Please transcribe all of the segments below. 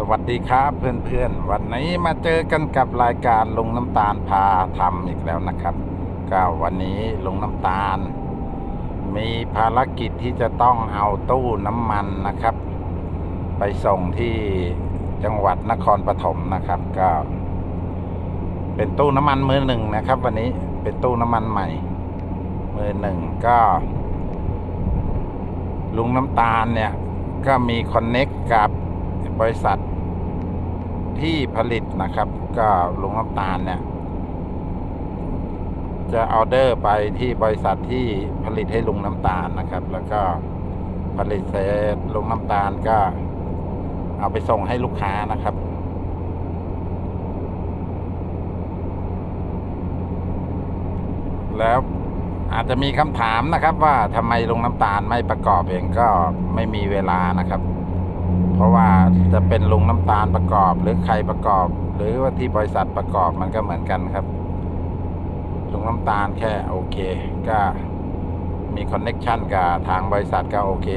สวัสดีครับเพื่อนๆ วันนี้มาเจอกันกับรายการลงน้ำตาลพาทำอีกแล้วนะครับ ก็วันนี้ลงน้ำตาล มีภารกิจที่จะต้องเอาตู้น้ำมันนะครับ ไปส่งที่จังหวัดนครปฐมนะครับ ก็ เป็นตู้น้ำมันมือหนึ่งนะครับ วันนี้เป็นตู้น้ำมันใหม่ มือหนึ่งก็ ลุงน้ำตาลเนี่ย ก็มีคอนเน็กกับ บริษัทที่ผลิตนะครับ ก็ลุงน้ำตาลเนี่ย จะออเดอร์ไปที่บริษัทที่ผลิตให้ลุงน้ำตาลนะครับ แล้วก็ผลิตเสร็จลุงน้ำตาลก็ เอาไปส่งให้ลูกค้านะครับแล้วอาจจะมีคำถามนะครับว่าทำไมลงน้ำตาลไม่ประกอบเองก็ไม่มีเวลานะครับ เพราะว่าจะเป็นลุงน้ำตาลประกอบ หรือใครประกอบ หรือว่าที่บริษัทประกอบมันก็เหมือนกันครับ ลุงน้ำตาลแค่โอเค ก็มีคอนเน็กชันกับทางบริษัทก็โอเค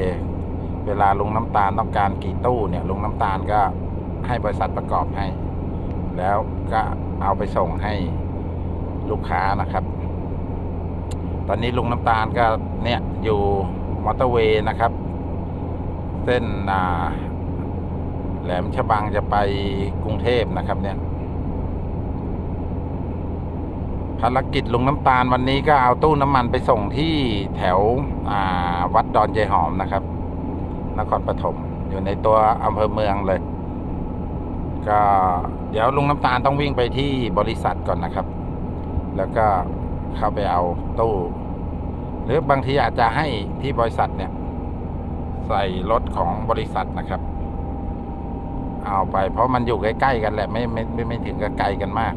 เวลาลุงน้ำตาลต้องการกี่ตู้เนี่ย ลุงน้ำตาลก็ให้บริษัทประกอบให้ แล้วก็เอาไปส่งให้ลูกค้านะครับ ตอนนี้ลุงน้ำตาลก็เนี่ยอยู่มอเตอร์เวย์นะครับ เส้นอ่า แหลมฉบังจะไปกรุงเทพนะครับเนี่ย ภารกิจลุงน้ำตาลวันนี้ก็เอาตู้น้ำมันไปส่งที่แถววัดดอนเจหอมนะครับ นครปฐมอยู่ในตัวอำเภอเมืองเลย ก็เดี๋ยวลุงน้ำตาลต้องวิ่งไปที่บริษัทก่อนนะครับ แล้วก็เข้าไปเอาตู้หรือบางทีอาจจะให้ที่บริษัทเนี่ย ใส่รถของบริษัทนะครับ เอาไป เพราะมันอยู่ใกล้ๆกันแหละ ไม่ไม่ไม่ไม่ถึงกับไกลกันมาก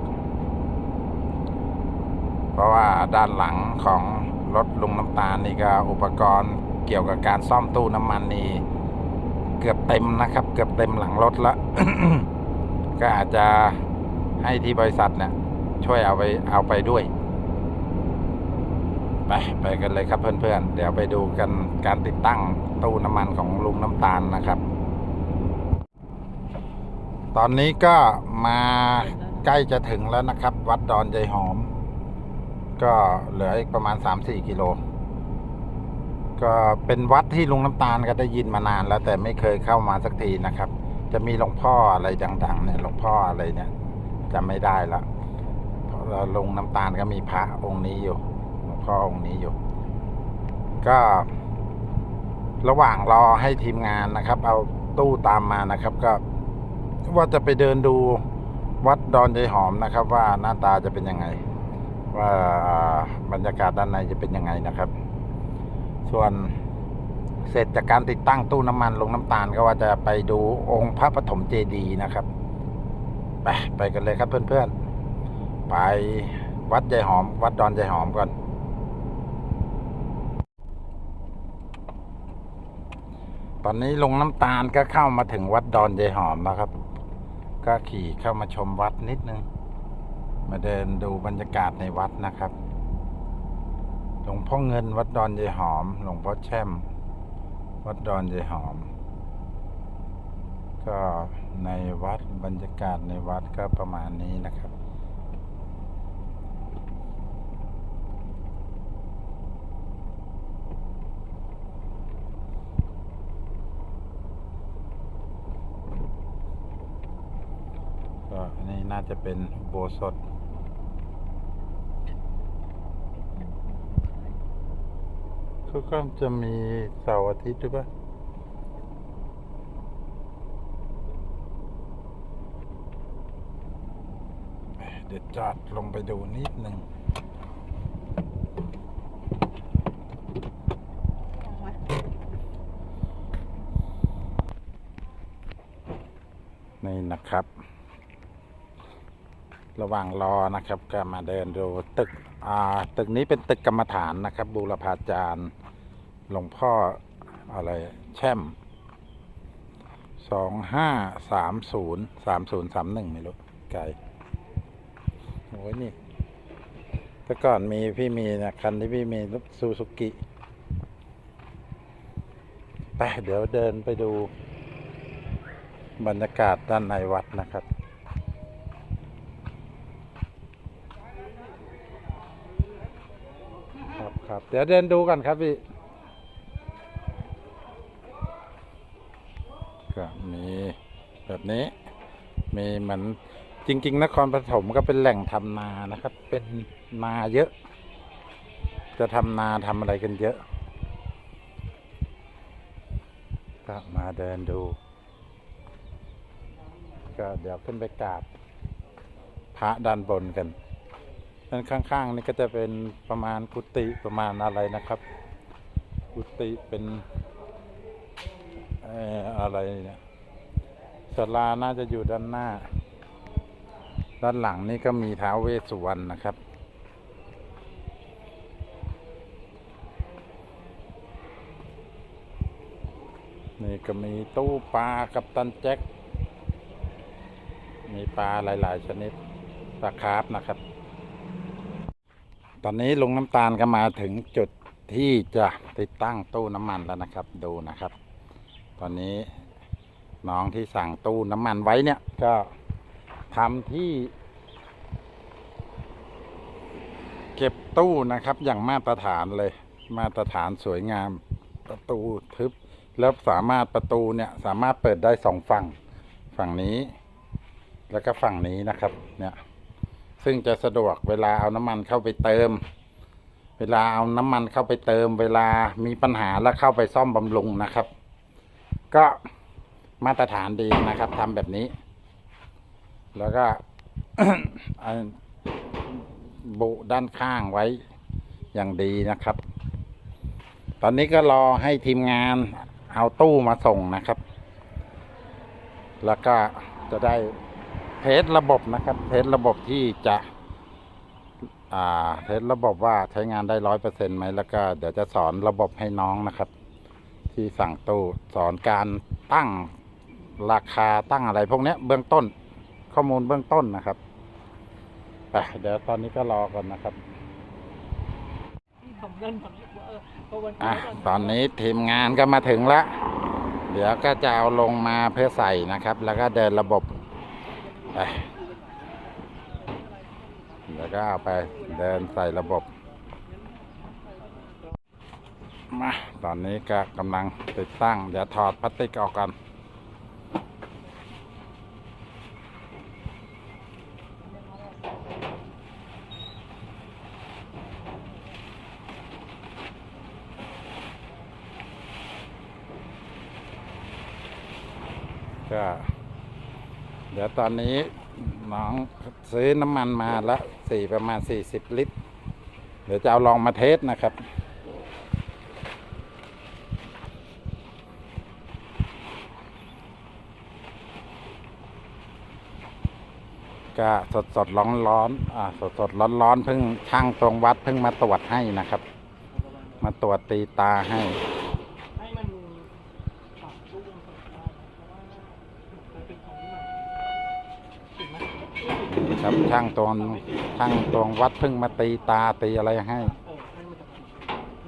เพราะว่าด้านหลังของรถลุงน้ำตาลนี่ก็อุปกรณ์เกี่ยวกับการซ่อมตู้น้ำมันนี่เกือบเต็มนะครับ เกือบเต็มหลังรถละก็อาจจะให้ที่บริษัทเนี่ยช่วยเอาไปเอาไปด้วย ไปไปกันเลยครับเพื่อนๆ เดี๋ยวไปดูกันการติดตั้งตู้น้ำมันของลุงน้ำตาลนะครับ ตอนนี้ก็มาใกล้จะถึงแล้วนะครับ วัดดอนใจหอม ก็เหลืออีกประมาณ 3-4 กิโล ก็เป็นวัดที่ลุงน้ำตาลก็ได้ยินมานานแล้ว แต่ไม่เคยเข้ามาสักทีนะครับ จะมีหลวงพ่ออะไรดังๆเนี่ยหลวงพ่ออะไรเนี่ยจำไม่ได้ละเพราะว่าลุงน้ำตาลก็มีพระองค์นี้อยู่หลวงพ่อองค์นี้อยู่ ก็ระหว่างรอให้ทีมงานนะครับ เอาตู้ตามมานะครับ ก็ ว่าจะไปเดินดูวัดดอนใจหอมนะครับ ว่าหน้าตาจะเป็นยังไง ว่าบรรยากาศด้านในจะเป็นยังไงนะครับ ส่วนเสร็จจากการติดตั้งตู้น้ำมันลงน้ำตาลก็ว่าจะไปดูองค์พระปฐมเจดีย์นะครับ ไปไปกันเลยครับเพื่อนๆ ไปวัดใจหอม วัดดอนใจหอมก่อน ตอนนี้ลงน้ำตาลก็เข้ามาถึงวัดดอนใจหอมนะครับ ก็ขี่เข้ามาชมวัดนิดนึง มาเดินดูบรรยากาศในวัดนะครับ หลวงพ่อเงินวัดดอนใจหอม หลวงพ่อแช่ม วัดดอนใจหอม ก็ในวัดบรรยากาศในวัดก็ประมาณนี้นะครับ ก็อั น่าจะเป็นโบสถเขาก็จะมีเสาร์อาทิตย์ด้วยปะเดี๋ยวจอดลงไปดูนิดหนึ่งนี่นะครับ ระหว่างรอนะครับก็มาเดินดูตึกอ่าตึกนี้เป็นตึกกรรมฐานนะครับ บูรพาจารย์หลวงพ่ออะไรแช่มสองห้าสามศูนย์สามศูนย์สามหนึ่งไม่รู้ไกลโอ้ยนี่แต่ก่อนมีพี่มีนะคันที่พี่มีรถซูซูกิไปเดี๋ยวเดินไปดูบรรยากาศด้านในวัดนะครับ ครับ เดี๋ยวเดินดูกันครับพี่ก็มีแบบนี้มีเหมือนจริง ๆ นครปฐมก็เป็นแหล่งทำนานะครับ เป็นนาเยอะ จะทำนาทำอะไรกันเยอะก็มาเดินดู ก็เดี๋ยวขึ้นไปกราบพระด้านบนกัน ด้านข้างๆนี่ก็จะเป็นประมาณกุฏิประมาณอะไรนะครับ กุฏิเป็นเอ่ออะไรเนี่ยศาลาน่าจะอยู่ด้านหน้า ด้านหลังนี่ก็มีท้าวเวสสุวรรณนะครับนี่ก็มีตู้ปลากับตันแจ็ค มีปลาหลาย ๆ ชนิดปลาคาร์ฟนะครับ ตอนนี้ลุงน้ำตาลก็มาถึงจุดที่จะติดตั้งตู้น้ำมันแล้วนะครับ ดูนะครับ ตอนนี้น้องที่สั่งตู้น้ำมันไว้เนี่ย ก็ทำที่ เก็บตู้นะครับอย่างมาตรฐานเลย มาตรฐานสวยงามประตูทึบ แล้วสามารถประตูเนี่ยสามารถเปิดได้สองฝั่ง ฝั่งนี้ แล้วก็ฝั่งนี้นะครับ เนี่ย ซึ่งจะสะดวกเวลาเอาน้ำมันเข้าไปเติม เวลาเอาน้ำมันเข้าไปเติม เวลามีปัญหาแล้วเข้าไปซ่อมบำรุงนะครับ ก็มาตรฐานดีนะครับทำแบบนี้ แล้วก็บุด้านข้างไว้อย่างดีนะครับ ตอนนี้ก็รอให้ทีมงานเอาตู้มาส่งนะครับ แล้วก็จะได้ เทสระบบนะครับ เทสระบบที่จะอ่าเทสระบบว่าใช้งานได้ร้อยเปอร์เซ็นต์ไหมแล้วก็เดี๋ยวจะสอนระบบให้น้องนะครับ ที่สั่งตู้สอนการตั้งราคาตั้งอะไรพวกนี้เบื้องต้นข้อมูลเบื้องต้นนะครับไปเดี๋ยวตอนนี้ก็รอก่อนนะครับอะตอนนี้ทีมงานก็มาถึงแล้ว เดี๋ยวก็จะเอาลงมาเพื่อใส่นะครับ แล้วก็เดินระบบ ไปแล้วก็เอาไปเดินใส่ระบบ มา ตอนนี้ก็กำลังติดตั้ง เดี๋ยวถอดพลาสติกออกกัน ก็ เดี๋ยว ตอนนี้น้องซื้อน้ำมันมาละสี่ประมาณสี่สิบลิตร เดี๋ยวจะเอาลองมาเทสนะครับก็สดสดร้อนร้อนอ่าสดสดร้อนร้อนเพิ่งช่างตรงวัดเพิ่งมาตรวจให้นะครับ มาตรวจตีตาให้ ช่างตวงช่างตวงวัดเพิ่งมาตีตาตีอะไรให้เออให้มันจะ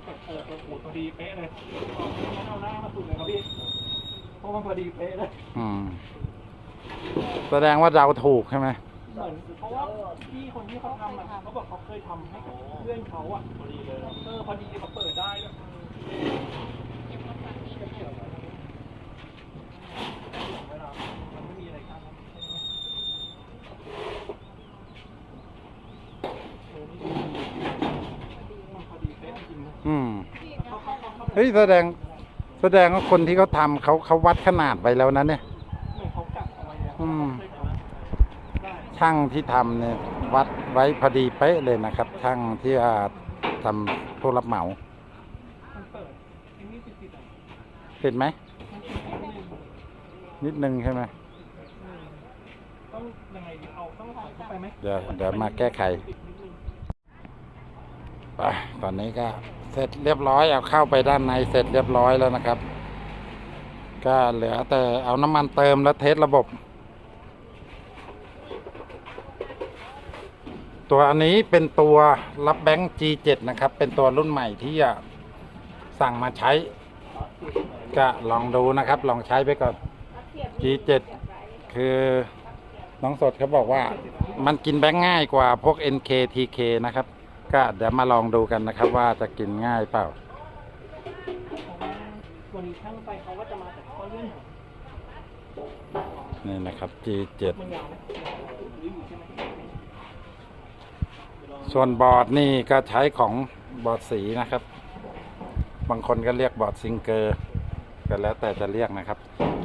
เออเออโอ้โหพอดีเป๊ะเลยงั้นเอาหน้ามาสุดเลยครับพี่เพราะมันพอดีเป๊ะเลยอืมแสดงว่าเราถูกใช่ไหมเหมือนเพราะว่าพี่คนที่เขาทำอะเขาบอกเขาเคยทำให้กับเพื่อนเขาอะพอดีเลยเออพอดีเขาเปิดได้ด้วยเวลามันไม่มีอะไรกั้นนะเออนี่มันพอดีเป๊ะจริงนะ อืม เขา เขาเขาเขาเฮ้ยแสดงแสดงว่าคนที่เขาทำเขาเขาวัดขนาดไว้แล้วนะเนี่ยเหมือนเขากัดเอาไว้เนี่ยอืมเคยทำได้ช่างที่ทำเนี่ยวัดไว้พอดีเป๊ะเลยนะครับ ช่างที่ว่าทำผู้รับเหมามันเปิดไอ้นี่ติดติดๆอะติดไหม มันติดนิดนึงนิดนึงใช่ไหมอืมต้องยังไงดีเอาต้องถอยเข้าไปไหมเดี๋ยวเดี๋ยวมาแก้ไขติดนิดนึง ไปตอนนี้ก็เสร็จเรียบร้อยเอาเข้าไปด้านในเสร็จเรียบร้อยแล้วนะครับ ก็เหลือแต่เอาน้ำมันเติมแล้วเทสระบบ ตัวอันนี้เป็นตัวรับแบงค์ G7 นะครับ เป็นตัวรุ่นใหม่ที่สั่งมาใช้ ก็ลองดูนะครับ ลองใช้ไปก่อน G7 คือน้องสดเขาบอกว่ามันกินแบงค์ง่ายกว่าพวก NK TK นะครับ ก็เดี๋ยวมาลองดูกันนะครับ ว่าจะกินง่ายเปล่าเพราะว่าวันนี้ช่างไปเขาก็จะมาแต่ข้อเลื่อนหัวนี่นะครับ G7 มันยาวไหมหรืออยู่ใช่ไหมส่วนบอร์ดนี่ก็ใช้ของบอร์ดสีนะครับ บางคนก็เรียกบอร์ดซิงเกอร์ก็แล้วแต่จะเรียกนะครับ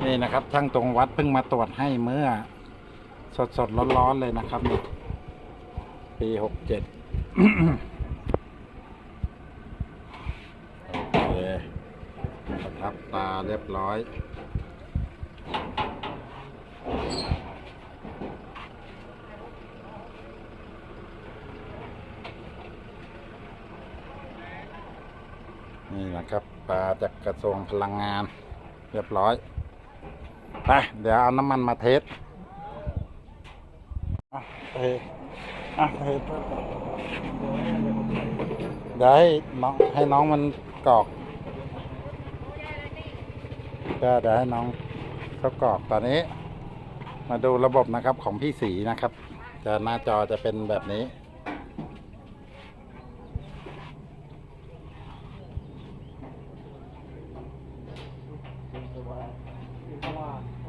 นี่นะครับช่างตรงวัดเพิ่งมาตรวจให้เมื่อ สดสดๆร้อนๆเลยนะครับนี่ปีหกเจ็ด โอเคประทับตาเรียบร้อย นี่นะครับปลาจากกระทรวงพลังงาน เรียบร้อยไปเดี๋ยวเอาน้ำมันมาเทสอะเท อะเดี๋ยวให้น้องให้น้องมันกรอกก็เดี๋ยวให้น้องเขากรอกตอนนี้ มาดูระบบนะครับของพี่สีนะครับ จะหน้าจอจะเป็นแบบนี้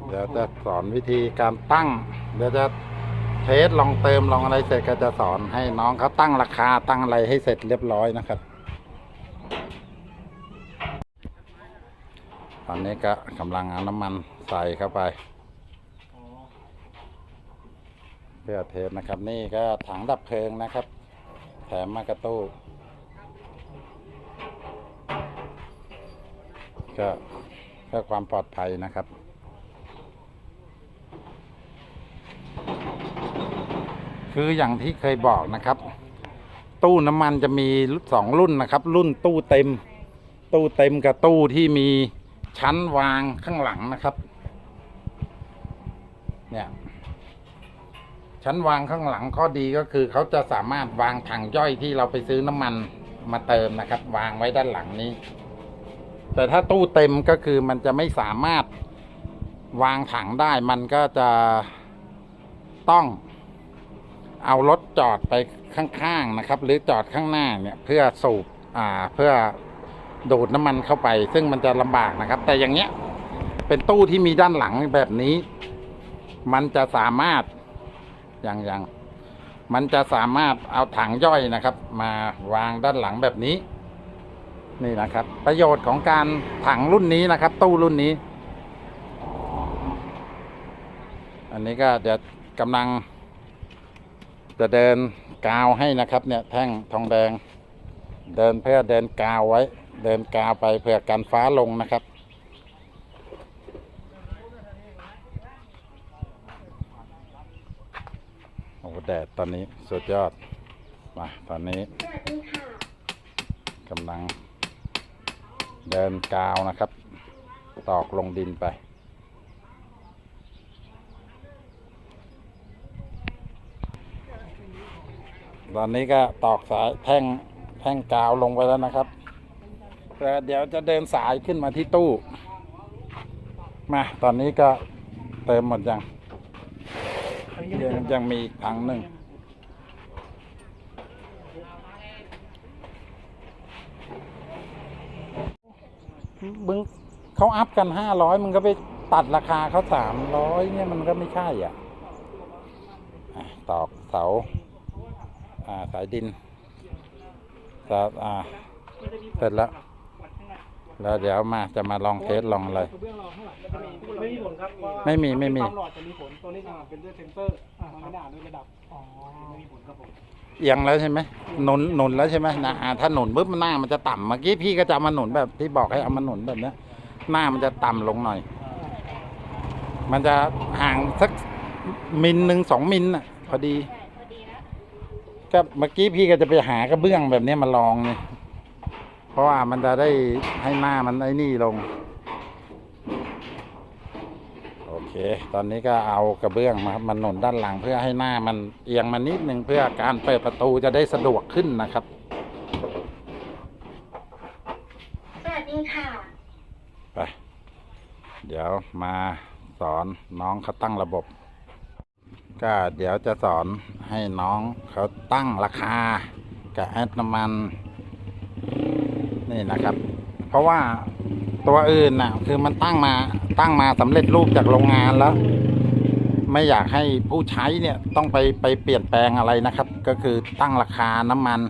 เดี๋ยวจะสอนวิธีการตั้ง เดี๋ยวจะ เทสลองเติมลองอะไรเสร็จก็จะสอนให้น้องเขาตั้งราคาตั้งอะไรให้เสร็จเรียบร้อยนะครับ ตอนนี้ก็กำลังเอาน้ำมันใส่เข้าไปเพื่อเทสนะครับนี่ก็ถังดับเพลิงนะครับ แถมมากระตู้ก็เพื่อความปลอดภัยนะครับ คืออย่างที่เคยบอกนะครับ ตู้น้ำมันจะมีสองรุ่นนะครับ รุ่นตู้เต็ม ตู้เต็มกับตู้ที่มีชั้นวางข้างหลังนะครับ เนี่ย ชั้นวางข้างหลังข้อดีก็คือเขาจะสามารถวางถังย่อยที่เราไปซื้อน้ำมันมาเติมนะครับ วางไว้ด้านหลังนี้ แต่ถ้าตู้เต็มก็คือมันจะไม่สามารถวางถังได้มันก็จะต้อง เอารถจอดไปข้างๆนะครับ หรือจอดข้างหน้าเนี่ยเพื่อสูบอ่าเพื่อดูดน้ำมันเข้าไป ซึ่งมันจะลำบากนะครับ แต่อย่างเงี้ยเป็นตู้ที่มีด้านหลังแบบนี้ มันจะสามารถอย่างอย่างมันจะสามารถเอาถังย่อยนะครับ มาวางด้านหลังแบบนี้ นี่นะครับ ประโยชน์ของการถังรุ่นนี้นะครับ ตู้รุ่นนี้ อันนี้ก็เดี๋ยวกำลัง จะเดินกาวให้นะครับเนี่ยแท่งทองแดง เดินเพื่อเดินกาวไว้ เดินกาวไปเพื่อกันฟ้าลงนะครับโอ้แดดตอนนี้สุดยอดมาตอนนี้กำลังเดินกาวนะครับ ตอกลงดินไป ตอนนี้ก็ตอกสายแท่งแท่งกาวลงไปแล้วนะครับแต่เดี๋ยวจะเดินสายขึ้นมาที่ตู้ มาตอนนี้ก็เติมหมดยังยังยังมีอีกถังหนึ่งมึงเขาอัพกันห้าร้อยมึงก็ไปตัดราคาเขาสามร้อยเนี่ยมันก็ไม่ใช่อะตอกเสา อ่าสายดินสาอ่าเสร็จแล้ว แล้วเดี๋ยวมาจะมาลองเทสลองอะไร กระเบื้องรองข้างหลังจะมีไม่มีผลครับเพราะว่าไม่มีไม่มี ความหลอดจะมีผลตัวนี้จะเป็นด้วยเซนเซอร์มันไม่ได้อ่านด้วยระดับอ๋อไม่มีผลครับผมเอียงแล้วใช่ไหมหนุนหนุนแล้วใช่ไหมนะอ่าถ้าหนุนปุ๊บหน้ามันจะต่ำเมื่อกี้พี่ก็จะเอามาหนุนแบบที่บอกให้เอามาหนุนแบบเนี้ยหน้ามันจะต่ำลงหน่อย มันจะห่างสักมิลหนึ่งสองมิลน่ะพอดี ก็เมื่อกี้พี่ก็จะไปหากระเบื้องแบบเนี้ยมาลองเนี่ยเพราะว่ามันจะได้ให้หน้ามันไอ้นี่ลง โอเค ตอนนี้ก็เอากระเบื้องมามันหนุนด้านหลังเพื่อให้หน้ามันเอียงมานิดนึงเพื่อการเปิดประตูจะได้สะดวกขึ้นนะครับสวัสดีค่ะไปเดี๋ยวมาสสอนน้องเขาตั้งระบบ ก็เดี๋ยวจะสอนให้น้องเขาตั้งราคากับแอดน้ำมัน นี่นะครับ เพราะว่าตัวอื่นน่ะคือมันตั้งมาตั้งมาสำเร็จรูปจากโรงงานแล้ว ไม่อยากให้ผู้ใช้เนี่ยต้องไปไปเปลี่ยนแปลงอะไรนะครับ ก็คือตั้งราคาน้ำมัน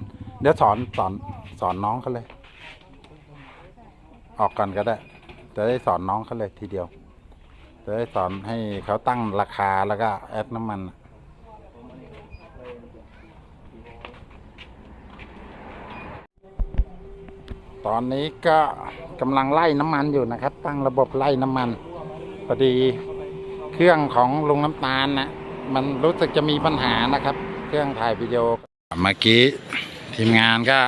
เดี๋ยวสอนสอนสอนน้องเขาเลย ออกก่อนก็ได้ จะได้สอนน้องเขาเลยทีเดียว จะได้สอนให้เขาตั้งราคาแล้วก็แอดน้ำมัน ตอนนี้ก็กำลังไล่น้ำมันอยู่นะครับ ตั้งระบบไล่น้ำมันพอดีเครื่องของลุงน้ำตาลนะมันรู้สึกจะมีปัญหานะครับ เครื่องถ่ายวิดีโอเมื่อกี้ทีมงานก็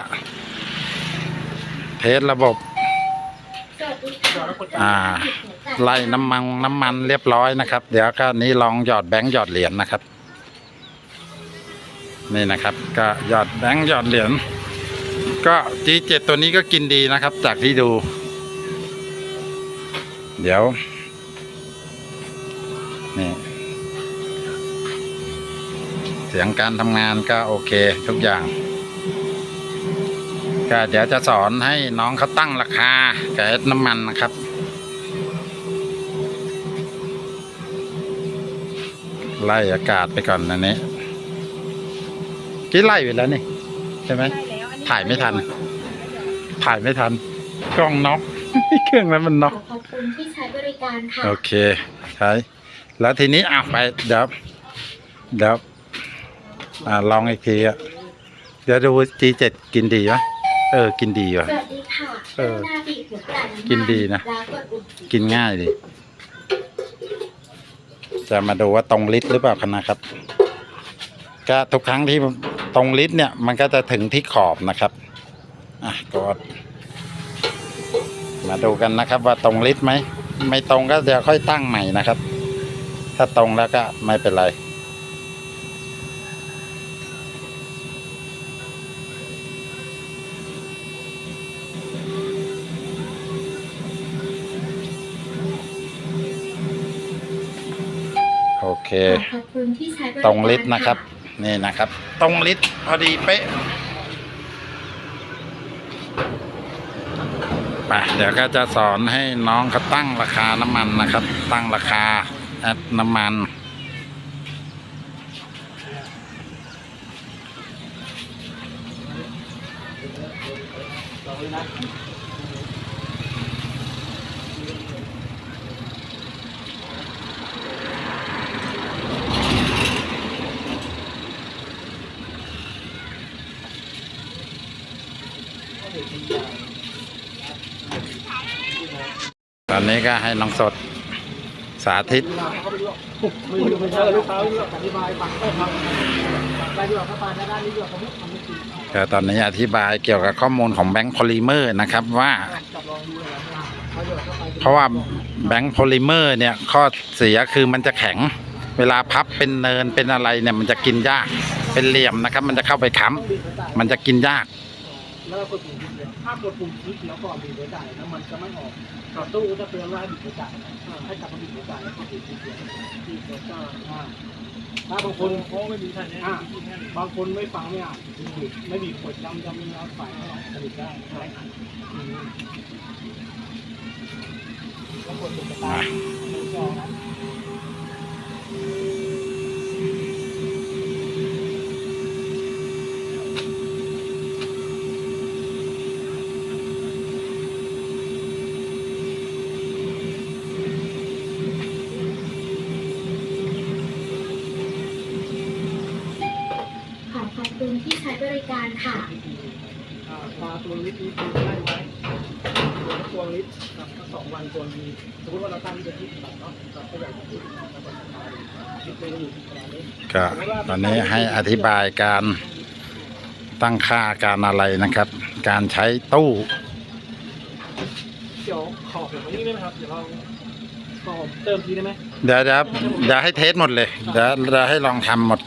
เทสระบบอ่า ไล่น้ำมันน้ำมันเรียบร้อยนะครับ เดี๋ยวก็นี้ลองหยอดแบงค์หยอดเหรียญนะครับ นี่นะครับ ก็หยอดแบงค์หยอดเหรียญก็ G7 ตัวนี้ก็กินดีนะครับ จากที่ดู เดี๋ยวนี่เสียงการทำงานก็โอเคทุกอย่าง ก็เดี๋ยวจะสอนให้น้องเขาตั้งราคาแก๊สน้ำมันนะครับ ไล่อากาศไปก่อนอันนี้กี้ไล่ไปแล้วนี่ ใช่ไหม ถ่ายไม่ทัน ถ่ายไม่ทัน กล้องน็อกเครื่องนั้นมันน็อกขอบคุณที่ใช้บริการค่ะ โอเคใช่แล้วทีนี้อะไปเดี๋ยวเดี๋ยวอ่าลองอีกทีอะเดี๋ยวดู G7 กินดีไหมเออ กินดีว่ะสวัสดีค่ะเออหน้าบีบหัวใจำมักินดีนะแล้วกดปุ่มสีกินง่ายดิ จะมาดูว่าตรงลิตรหรือเปล่าคนะครับ ก็ทุกครั้งที่ตรงลิตรเนี่ยมันก็จะถึงที่ขอบนะครับอะกดมาดูกันนะครับว่าตรงลิตรไหม ไม่ตรงก็เดี๋ยวค่อยตั้งใหม่นะครับ ถ้าตรงแล้วก็ไม่เป็นไร เค ขอบคุณที่ใช้บริการตรงลิตรนะครับ นี่นะครับ ตรงลิตรพอดีเป๊ะไปเดี๋ยวก็จะสอนให้น้องเขาตั้งราคาน้ำมันนะครับ ตั้งราคาแอดน้ำมัน ก็ให้น้องสดสาธิตไม่รู้ไม่ใช่ลูกค้าไม่รู้อธิบายปักได้ครับปักได้ด้วยวตอนนี้อธิบายเกี่ยวกับข้อมูลของแบงค์โพลิเมอร์นะครับว่า เพราะว่าแบงค์โพลิเมอร์เนี่ยข้อเสียคือมันจะแข็ง เวลาพับเป็นเนินเป็นอะไรเนี่ยมันจะกินยาก เป็นเหลี่ยมนะครับ มันจะเข้าไปค้ำมันจะกินยากแล้วก็กดปุ่มถ้ากดปุ่มคลิกแล้วก็บีบหัวใจแล้วมันจะไม่ออก ต่อตู้จะเตือนว่าให้บีบหัวใจให้กลับมาบีบหัวใจแล้วก็บีบหัวใจบีบหัวใจถ้าบางคนโค้งไม่มีทันเนี่ยบางคนไม่ฟังไม่อ่านไม่บีบกดจำจำไม่รับสายไม่ออกผลิตได้ใช่แล้วกดปุ่มสตาร์ทหนึ่งสอนะ ขอขอบคุณที่ใช้บริการค่ะ อ่า ปลาตัวลิตรนี้คือได้ไว้ตัวลิตรกับสองวันตัวนี้สมมติว่าเราตั้งเป็นที่สิบบาทเนาะเราก็อยากจะที่สิบบาทเราก็ทำคิดเป็นอยู่ประมาณนี้ก็ตอนนี้ให้อธิบายการตั้งค่าการอะไรนะครับ การใช้ตู้เดี๋ยวขอบแบบนี้ได้ไหมครับเดี๋ยวเราขอบเติมทีได้ไหมเดี๋ยวเดี๋ยวเดี๋ยวให้เทสหมดเลยเดี๋ยวเดี๋ยวให้ลองทำหมด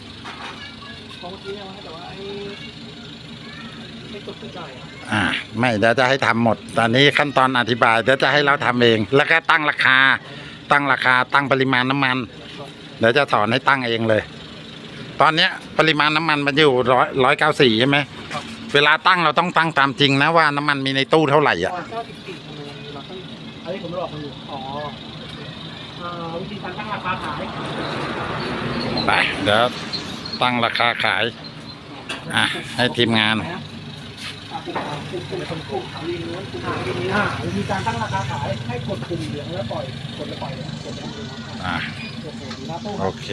อ่าไม่เดี๋ยวจะให้ทำหมด ตอนนี้ขั้นตอนอธิบายเดี๋ยวจะให้เราทำเอง แล้วก็ตั้งราคา ตั้งราคา ตั้งปริมาณน้ำมัน เดี๋ยวจะสอนให้ตั้งเองเลย ตอนเนี้ยปริมาณน้ำมันมันอยู่ร้อยร้อยเก้าสี่ใช่ไหมเวลาตั้งเราต้องตั้งตามจริงนะว่าน้ำมันมีในตู้เท่าไหร่อะไมเราต้องอันนี้ผมไม่บอคุณดูอ๋อวิธีการตั้งราคาขายไปเดี๋ยวตั้งราคาขายอะให้ทีมงาน อะปุ่มปุ่มปุ่มปุ่มปุ่มขายรีนู้นปุ่มขายรีนี้อ่าวิธีการตั้งราคาขายให้กดปุ่มเหลืองแล้วปล่อยกดแล้วปล่อยกดแล้วปล่อยนะอะกดปุ่มหน้าตู้โอเค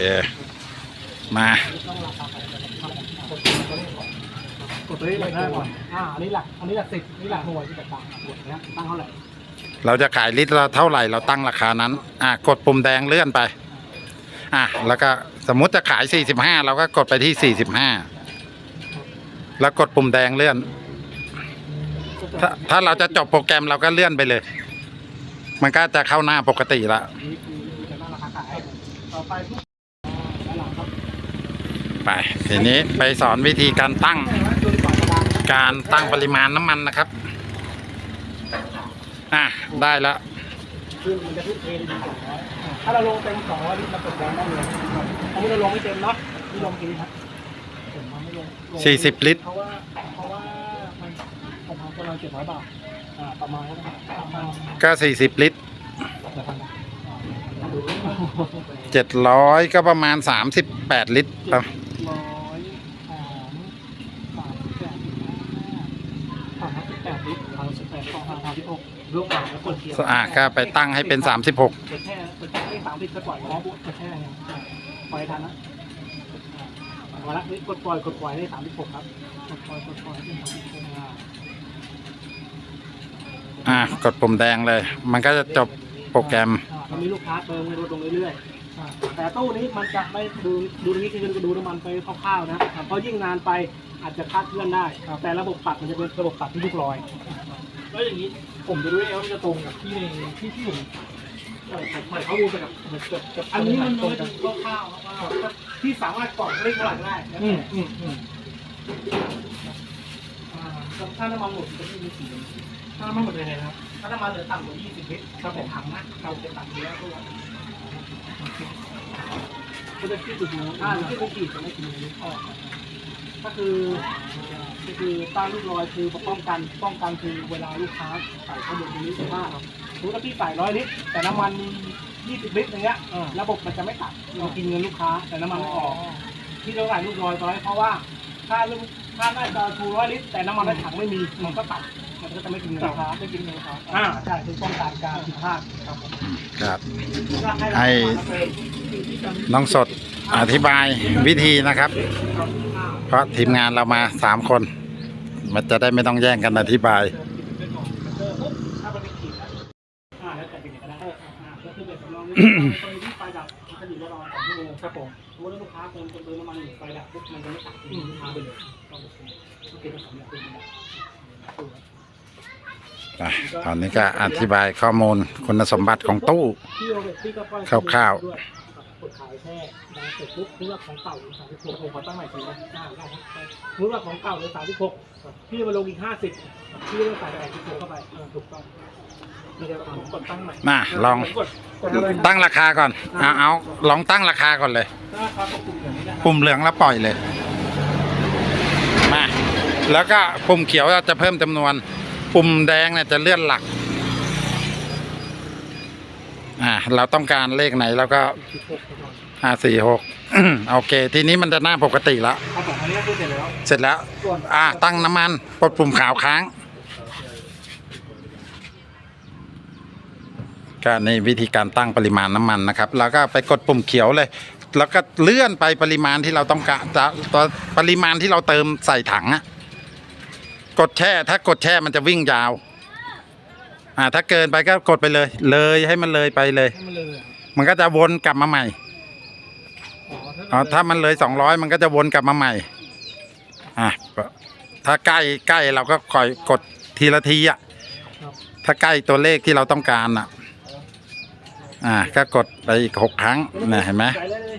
มาต้องราคาขายกดปุ่มตัวเลขก่อนกดตัวเลขได้ก่อนอ่าอันนี้หลัก อันนี้หลักสิบอันนี้หลักหน่วยที่แตกต่างกันหมดนี้ยตั้งเท่าไหร่ เราจะขายลิตรละเท่าไหร่ เราตั้งราคานั้น อะ กดปุ่มแดงเลื่อนไป อะ แล้วก็สมมุติจะขาย 45 เราก็กดไปที่ 45 แล้วกดปุ่มแดงเลื่อน ถ้าถ้าเราจะจบโปรแกรมเราก็เลื่อนไปเลย มันก็จะเข้าหน้าปกติละไปทีนี้ไปสอนวิธีการตั้ง การตั้งปริมาณน้ำมันนะครับ อะ ได้แล้วคือมันจะทุกเทดีสองร้อยถ้าเราลงเต็มสองร้อยลิตรเราเปิดแบงได้เลยอันนี้เราลงไม่เต็มเนาะนี่ลงกี่ครับผมมันไม่ลงลง40ลิตรเพราะว่าเพราะว่ามันประ มาณประมาณเจ็ดร้อยบาทอ่าประมาณก็ประมาณก็40ลิตรเดี๋ยวพันนะ700ก็ประมาณ38ลิตรครับร้อยสามสามสิบแปดสามสิบแปดลิตรสามสิบแปดสองสามสามสิบหกรวมกันแล้วกดเทียบอะก็ไปตั้งให้เป็น36กดแช่กดแช่เลขสามสิบก็ปล่อยแล้วกดแช่ไงปล่อยทันนะมาละนี่กดปล่อยกดปล่อยได้สามสิบหกครับกดปล่อยกดปล่อยเป็นสามสิบหก อ่าอะกดปุ่มแดงเลย มันก็จะจบโปรแกรมอ่าตอนนี้ลูกค้าเติมเงินลดลงเรื่อยๆ แต่ตู้นี้มันจะไม่ดูดูตรงนี้คือดูน้ำมันไปคร่าวๆนะเพราะยิ่งนานไปอาจจะคาดเคลื่อนได้ แต่ระบบตัดมันจะเป็นระบบตัดที่ลูกลอย แล้วอย่างนี้ผมจะรู้ได้ไงว่ามันจะตรงกับที่ในที่ที่ผมเอ่อผมปล่อยข้อมูลไปกับกับกับอันนี้มันตรงกันคร่าวๆครับที่สามารถกรอกเลขเท่าไหร่ก็ได้อืมอืมอืมอ่าถ้าน้ำมันหมดจะไม่มีสี ถ้าน้ำมันหมดยังไงครับถ้าน้ำมันเหลือต่ำกว่า 20 ลิตรครับผมถังนะเราจะตัดเยอะด้วยก็จะคิดดูอ่าหรือที่เป็นขีดจะไม่กินลิตรออกก็คือก็คือต้านลูกลอยคือป้องกันป้องกันคือเวลาลูกค้าใส่ข้าวบนตรงนี้มากครับสมมติว่าพี่ใส่ร้อยลิตรแต่น้ำมันมี20ลิตรอย่างเงี้ยระบบมันจะไม่ตัดมันกินเงินลูกค้า แต่น้ำมันไม่ออก ที่เราใส่ลูกลอยร้อยเพราะว่าถ้าลูกถ้าได้จอชูร้อยลิตรแต่น้ำมันในถังไม่มีมันก็ตัด ก็จะไม่กินเงินลูกค้าไม่กินเงินลูกค้าอ่าใช่คือป้องกันการผิดพลาดครับผมครับ ให้ น้องสดอธิบายวิธีนะครับ เพราะทีมงานเรามา3คน มันจะได้ไม่ต้องแย่งกันอธิบายถ้ามันเป็นขีดนะอ่าแล้วแต่เป็นอย่างนั้นอ่าแล้วคือเป็นสำรองนี่ตรงนี้ไฟดับมันจะอยู่ระหว่างสองชั่วโมงครับผมสมมติว่าลูกค้าเติมเติมน้ำมันอยู่ไฟดับปุ๊บมันจะไม่ตัดลูกค้าไปเลยต้องโอเคต้องสำเร็จเป็นแบบ อะตอนนี้ก็อธิบายข้อมูลคุณสมบัติของตู้ คร่าวๆด้วยกดขายแช่ดังเสร็จปุ๊บเลือกของเก่าหรือสามสิบหกผมขอตั้งใหม่ทีนะอ่าได้ครับเลือกของเก่าหรือสามสิบหกพี่มาลงอีกห้าสิบพี่ต้องใส่แปดสิบหกเข้าไปอ่าถูกต้องเดี๋ยวผมกดตั้งใหม่น่ะลองกดกดอะไรนะตั้งราคาก่อนเอาเอาลองตั้งราคาก่อนเลย ถ้าครับปุ่มอย่างนี้นะครับปุ่มเหลืองแล้วปล่อยเลย มา แล้วก็ปุ่มเขียวเราจะเพิ่มจำนวน ปุ่มแดงเนี่ยจะเลื่อนหลัก อ่า เราต้องการเลขไหนเราก็ห้าสี่หกโอเค ทีนี้มันจะหน้าปกติแล้วครับผมอันนี้คือเสร็จแล้ว เสร็จแล้ว อ่า ตั้งน้ำมันกดปุ่มขาวค้างก็ในวิธีการตั้งปริมาณน้ำมันนะครับ แล้วก็ไปกดปุ่มเขียวเลย แล้วก็เลื่อนไปปริมาณที่เราต้องการจะตัวปริมาณที่เราเติมใส่ถังอะ กดแช่ ถ้ากดแช่มันจะวิ่งยาว อ่า ถ้าเกินไปก็กดไปเลย เลยให้มันเลยไปเลย ให้มันเลยอะมันก็จะวนกลับมาใหม่อ๋ออ๋อถ้ามันเลยสองร้อยมันก็จะวนกลับมาใหม่ อะถ้าใกล้ใกล้เราก็คอยกดทีละทีอะ ครับถ้าใกล้ตัวเลขที่เราต้องการอะ อ่า ก็กดไปอีกหกครั้งเนี่ยเห็นไหม ใส่เลยเลย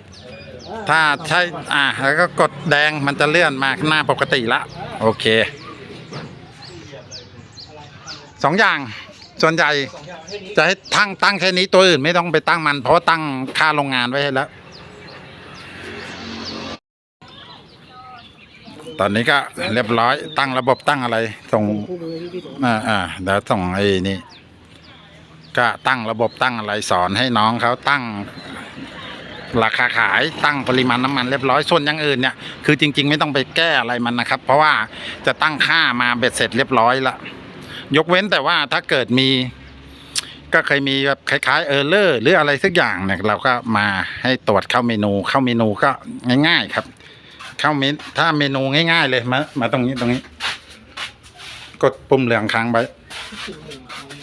อ่ถ้าใช่ อ่า แล้วก็กดแดงมันจะเลื่อนมาหน้าปกติละ โอเค สองอย่างส่วนใหญ่จะให้ตั้งตั้งแค่นี้ตัวอื่นไม่ต้องไปตั้งมัน เพราะว่าตั้งค่าโรงงานไว้ให้แล้ว ตอนนี้ก็เรียบร้อยตั้งระบบตั้งอะไรส่งคู่มือที่พี่สมอ่าอ่าเดี๋ยวส่งไอ้นี่ก็ตั้งระบบตั้งอะไรสอนให้น้องเขาตั้งราคาขายตั้งปริมาณน้ำมันเรียบร้อยส่วนอย่างอื่นเนี่ยคือจริง ๆ ไม่ต้องไปแก้อะไรมันนะครับ เพราะว่าจะตั้งค่ามาเบ็ดเสร็จเรียบร้อยละ ยกเว้นแต่ว่าถ้าเกิดมี ก็เคยมีแบบคล้ายๆเออร์เลอร์หรืออะไรสักอย่างเนี่ยเราก็มาให้ตรวจเข้าเมนูเข้าเมนูก็ง่าย ๆ ครับ เข้าเมนถ้าเมนูง่าย ๆ เลยมามาตรงนี้ตรงนี้ กดปุ่มเหลืองค้างไว้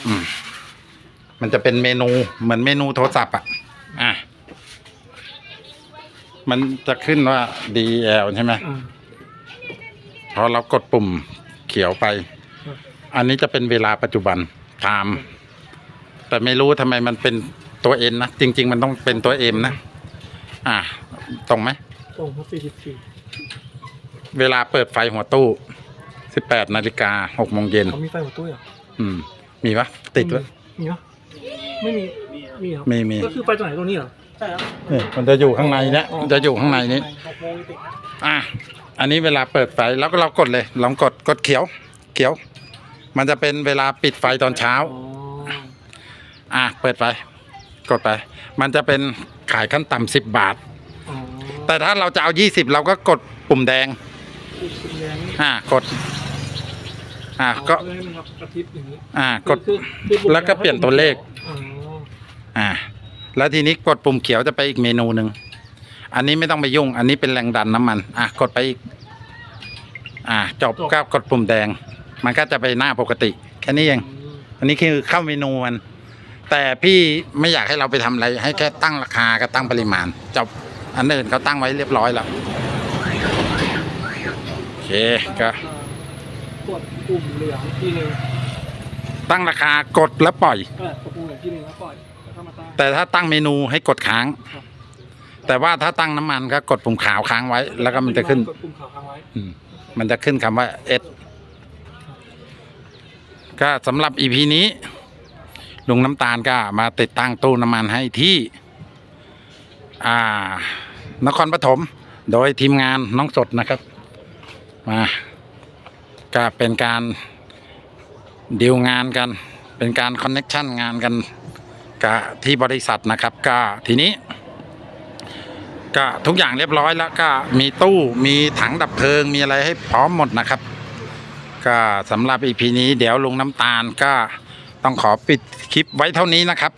อืมมันจะเป็นเมนูเหมือนเมนูโทรศัพท์อะ อะ มันจะขึ้นว่า DL ใช่ไหมอ่าพอเรากดปุ่มเขียวไปครับ อันนี้จะเป็นเวลาปัจจุบันไทม์แต่ไม่รู้ทำไมมันเป็นตัวเอ็นนะ จริง ๆ มันต้องเป็นตัวเอ็มนะ อะ ตรงไหม ตรงครับสี่สิบสี่เวลาเปิดไฟหัวตู้18นาฬิกา6โมงเย็นเขามีไฟหัวตู้เหรออืม มีปะติดไว้มีปะไม่มี มีครับมีมีก็คือไฟตรงไหนตรงนี้เหรอใช่ครับนี่มันจะอยู่ข้างในเนี้ยมันจะอยู่ข้างในนี้ หกโมงติดนะอะ อันนี้เวลาเปิดไฟแล้วก็เรากดเลย ลองกดกดเขียว เขียว มันจะเป็นเวลาปิดไฟตอนเช้าอ๋ออะเปิดไฟกดไป มันจะเป็นขายขั้นต่ำสิบบาทอ๋อแต่ถ้าเราจะเอายี่สิบเราก็กดปุ่มแดงคือสีแดงนี่อะกด อะก็เพื่อให้มันกระพริบอย่างนี้อะกดคือคือปุ่มแล้วก็เปลี่ยนตัวเลขอ๋ออ่า แล้วทีนี้กดปุ่มเขียวจะไปอีกเมนูหนึ่งอันนี้ไม่ต้องไปยุ่ง อันนี้เป็นแรงดันน้ำมัน อะกดไปอีก อ่าจบก็กดปุ่มแดง มันก็จะไปหน้าปกติ แค่นี้เองอืมอันนี้คือเข้าเมนูมันแต่พี่ไม่อยากให้เราไปทำอะไร ให้แค่ตั้งราคากับตั้งปริมาณจบอันอื่นเขาตั้งไว้เรียบร้อยแล้วโอเคก็กดปุ่มเหลืองทีหนึ่งตั้งราคากดแล้วปล่อยเออกดปุ่มเหลืองทีหนึ่งแล้วปล่อยแล้วก็มาตั้งแต่ถ้าตั้งเมนูให้กดค้างครับแต่ว่าถ้าตั้งน้ำมันก็กดปุ่มขาวค้างไว้ แล้วก็มันจะขึ้นกดปุ่มขาวค้างไว้อืมมันจะขึ้นคำว่า S ก็สำหรับ EP นี้ ลุงน้ำตาลก็มาติดตั้งตู้น้ำมันให้ที่ อ่านครปฐมโดยทีมงานน้องสดนะครับ มาก็เป็นการดีลงานกัน เป็นการคอนเน็กชันงานกันกับที่บริษัทนะครับก็ทีนี้ก็ทุกอย่างเรียบร้อยแล้วก็มีตู้มีถังดับเพลิงมีอะไรให้พร้อมหมดนะครับ ก็สำหรับ EP นี้เดี๋ยวลุงน้ำตาลก็ต้องขอปิดคลิปไว้เท่านี้นะครับ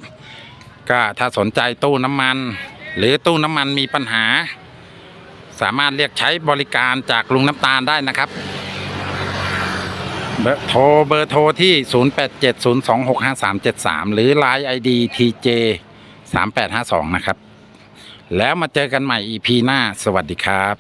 ก็ถ้าสนใจตู้น้ำมัน หรือตู้น้ำมันมีปัญหา สามารถเรียกใช้บริการจากลุงน้ำตาลได้นะครับเบอร์โทรเบอร์โทรที่ 0870265373 หรือ Line ID TJ 3852 นะครับ แล้วมาเจอกันใหม่ EP หน้า สวัสดีครับ